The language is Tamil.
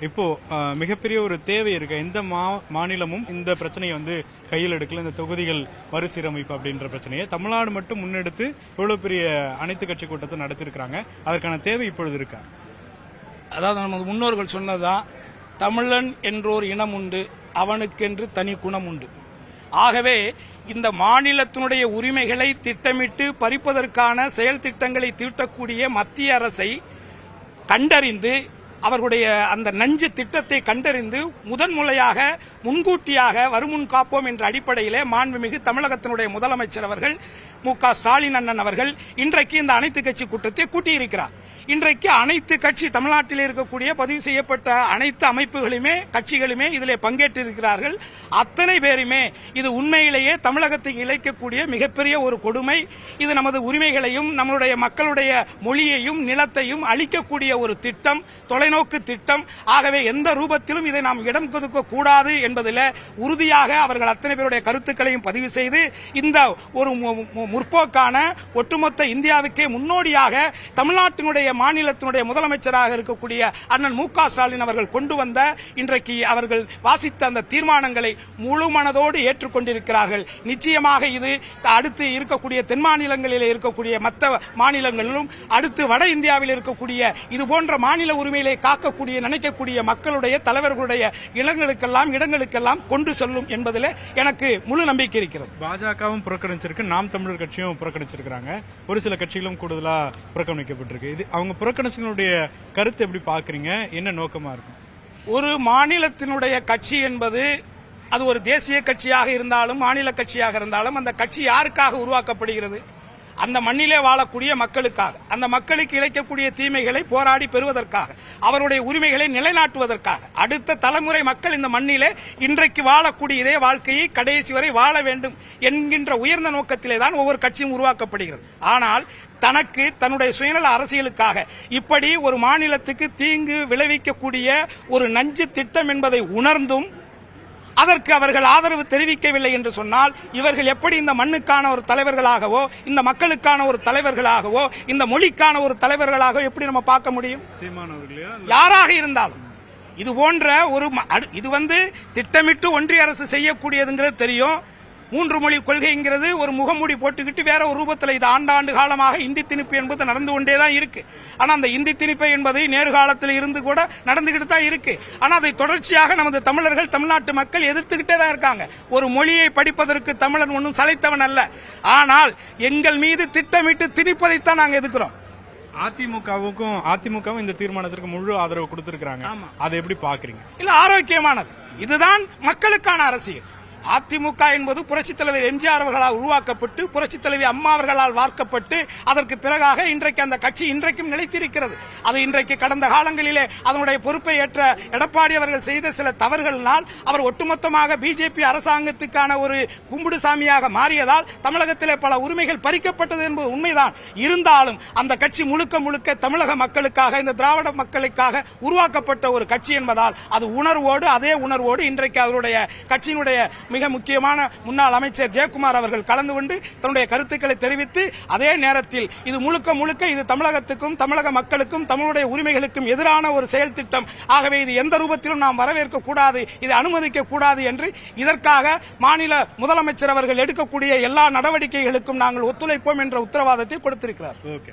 இப்போ மிகப்பெரிய ஒரு தேவை இருக்கு எந்த மா- மாநிலமும் இந்த பிரச்சனையை வந்து கையில் எடுக்கல. இந்த தொகுதிகள் மறுசீரமைப்பு அப்படின்ற பிரச்சனையை தமிழ்நாடு மட்டும் முன்னெடுத்து இவ்வளவு பெரிய அனைத்து கட்சி கூட்டத்தை நடத்திருக்கிறாங்க அதற்கான தேவை இப்பொழுது இருக்கா? அதாவது நமது முன்னோர்கள் சொன்னதுதான் தமிழன் என்றோர் இனம் உண்டு அவனுக்கென்று தனி குணம் உண்டு. ஆகவே இந்த மாநிலத்தினுடைய உரிமைகளை திட்டமிட்டு பறிப்பதற்கான செயல் திட்டங்களை தீட்டக்கூடிய மத்திய அரசை கண்டறிந்து அவர்களுடைய அந்த நஞ்சு திட்டத்தை கண்டறிந்து முதன்முறையாக முன்கூட்டியாக வருமுன் காப்போம் என்ற அடிப்படையிலே மாண்புமிகு தமிழகத்தினுடைய முதலமைச்சர் அவர்கள் மு க ஸ்டாலின் அண்ணன் அவர்கள் இன்றைக்கு இந்த அனைத்து கட்சி கூட்டத்தை கூட்டியிருக்கிறார். இன்றைக்கு அனைத்து கட்சி தமிழ்நாட்டில் இருக்கக்கூடிய பதிவு செய்யப்பட்ட அனைத்து அமைப்புகளுமே கட்சிகளுமே இதிலே பங்கேற்றிருக்கிறார்கள். அத்தனை பேருமே இது உண்மையிலேயே தமிழகத்தை இழைக்கக்கூடிய மிகப்பெரிய ஒரு கொடுமை. இது நமது உரிமைகளையும் நம்மளுடைய மக்களுடைய மொழியையும் நிலத்தையும் அளிக்கக்கூடிய ஒரு திட்டம் தொலை தொலைநோக்கு திட்டம். ஆகவே எந்த ரூபத்திலும் இதை நாம் இடம் கொடுக்க கூடாது என்பதில் உறுதியாக அவர்கள் அத்தனை பேருடைய கருத்துக்களையும் பதிவு செய்து இந்த ஒரு முற்போக்கான ஒட்டுமொத்த இந்தியாவுக்கே முன்னோடியாக தமிழ்நாட்டினுடைய மாநிலத்தினுடைய முதலமைச்சராக இருக்கக்கூடிய அண்ணன் மு ஸ்டாலின் அவர்கள் கொண்டு வந்த இன்றைக்கு அவர்கள் வாசித்த அந்த தீர்மானங்களை முழு மனதோடு ஏற்றுக்கொண்டிருக்கிறார்கள். நிச்சயமாக இது அடுத்து இருக்கக்கூடிய தென் மாநிலங்களில் இருக்கக்கூடிய மற்ற மாநிலங்களிலும் அடுத்து வட இந்தியாவில் இருக்கக்கூடிய இது போன்ற மாநில உரிமையிலே காக்கக்கூடிய நினைக்கக்கூடிய மக்களுடைய தலைவர்களுடைய இளங்களுக்கெல்லாம் இடங்களுக்கெல்லாம் கொண்டு செல்லும் என்பதில் எனக்கு முழு நம்பிக்கை இருக்கிறது. பாஜகவும் புறக்கணிச்சிருக்கு நாம் தமிழர் கட்சியும் புறக்கணிச்சிருக்காங்க ஒரு சில கட்சிகளும் கூடுதலா புறக்கணிக்கப்பட்டிருக்கு. இது அவங்க புறக்கணிச்சவங்களுடைய கருத்து எப்படி பாக்குறீங்க என்ன நோக்கமா இருக்கும்? ஒரு மாநிலத்தினுடைய கட்சி என்பது அது ஒரு தேசிய கட்சியாக இருந்தாலும் மாநில கட்சியாக இருந்தாலும் அந்த கட்சி யாருக்காக உருவாக்கப்படுகிறது? அந்த மண்ணிலே வாழக்கூடிய மக்களுக்காக அந்த மக்களுக்கு இழைக்கக்கூடிய தீமைகளை போராடி பெறுவதற்காக அவருடைய உரிமைகளை நிலைநாட்டுவதற்காக அடுத்த தலைமுறை மக்கள் இந்த மண்ணிலே இன்றைக்கு வாழக்கூடிய இதே வாழ்க்கையை கடைசி வரை வாழ வேண்டும் என்கின்ற உயர்ந்த நோக்கத்திலே தான் ஒவ்வொரு கட்சியும் உருவாக்கப்படுகிறது. ஆனால் தனக்கு தன்னுடைய சுயநல அரசியலுக்காக இப்படி ஒரு மாநிலத்துக்கு தீங்கு விளைவிக்கக்கூடிய ஒரு நஞ்சு திட்டம் என்பதை உணர்ந்தும் அதற்கு அவர்கள் ஆதரவு தெரிவிக்கவில்லை என்று சொன்னால் இவர்கள் எப்படி இந்த மண்ணுக்கான ஒரு தலைவர்களாகவோ இந்த மக்களுக்கான ஒரு தலைவர்களாகவோ இந்த மொழிக்கான ஒரு தலைவர்களாகவோ எப்படி நம்ம பார்க்க முடியும்? யாராக இருந்தாலும். இது போன்ற ஒரு இது வந்து திட்டமிட்டு ஒன்றிய அரசு செய்யக்கூடியதுங்கிறது தெரியும். மூன்று மொழி கொள்கைங்கிறது ஒரு முகமூடி போட்டுக்கிட்டு வேற ஒரு ரூபத்தில் இது ஆண்டாண்டு காலமாக இந்தி திணிப்பு என்பது நடந்து கொண்டே தான் இருக்கு. ஆனா அந்த இந்தி திணிப்பு என்பது நேரு காலத்தில் இருந்து கூட நடந்துகிட்டு தான் இருக்கு. ஆனா அதை தொடர்ச்சியாக நமது தமிழர்கள் தமிழ்நாட்டு மக்கள் எதிர்த்துக்கிட்டே தான் இருக்காங்க. ஒரு மொழியை படிப்பதற்கு தமிழன் ஒன்றும் சளைத்தவன் அல்ல. ஆனால் எங்கள் மீது திட்டமிட்டு திணிப்பதைத்தான் நாங்கள் எதிர்க்கிறோம். அதிமுகவுக்கும் அதிமுகவும் இந்த தீர்மானத்திற்கு முழு ஆதரவு கொடுத்திருக்காங்க ஆமா. அதை எப்படி பாக்குறீங்க இல்ல ஆரோக்கியமானது. இதுதான் மக்களுக்கான அரசியல். அதிமுக என்பது புரட்சித் தலைவர் எம்ஜிஆர் அவர்களால் உருவாக்கப்பட்டு புரட்சித் தலைவி அம்மா அவர்களால் வார்க்கப்பட்டு அதற்கு பிறகாக இன்றைக்கு அந்த கட்சி இன்றைக்கும் நிலைத்திருக்கிறது. அது இன்றைக்கு கடந்த காலங்களிலே அதனுடைய பொறுப்பை ஏற்ற எடப்பாடி அவர்கள் செய்த சில தவறுகளினால் அவர் ஒட்டுமொத்தமாக பிஜேபி அரசாங்கத்துக்கான ஒரு கும்புடுசாமியாக மாறியதால் தமிழகத்திலே பல உரிமைகள் பறிக்கப்பட்டது என்பது உண்மைதான். இருந்தாலும் அந்த கட்சி முழுக்க முழுக்க தமிழக மக்களுக்காக இந்த திராவிட மக்களுக்காக உருவாக்கப்பட்ட ஒரு கட்சி என்பதால் அது உணர்வோடு அதே உணர்வோடு இன்றைக்கு அவருடைய கட்சியினுடைய மிக முக்கியமான முன்னாள் அமைச்சர் ஜெயக்குமார் அவர்கள் கலந்து கொண்டு தன்னுடைய கருத்துக்களை தெரிவித்து அதே நேரத்தில் இது முழுக்க முழுக்க இது தமிழகத்துக்கும் தமிழக மக்களுக்கும் தமிழுடைய உரிமைகளுக்கும் எதிரான ஒரு செயல் திட்டம். ஆகவே இது எந்த ரூபத்திலும் நாம் வரவேற்க கூடாது இதை அனுமதிக்க கூடாது என்று இதற்காக மாநில முதலமைச்சர் அவர்கள் எடுக்கக்கூடிய எல்லா நடவடிக்கைகளுக்கும் நாங்கள் ஒத்துழைப்போம் என்ற உத்தரவாதத்தை கொடுத்திருக்கிறார். ஓகே.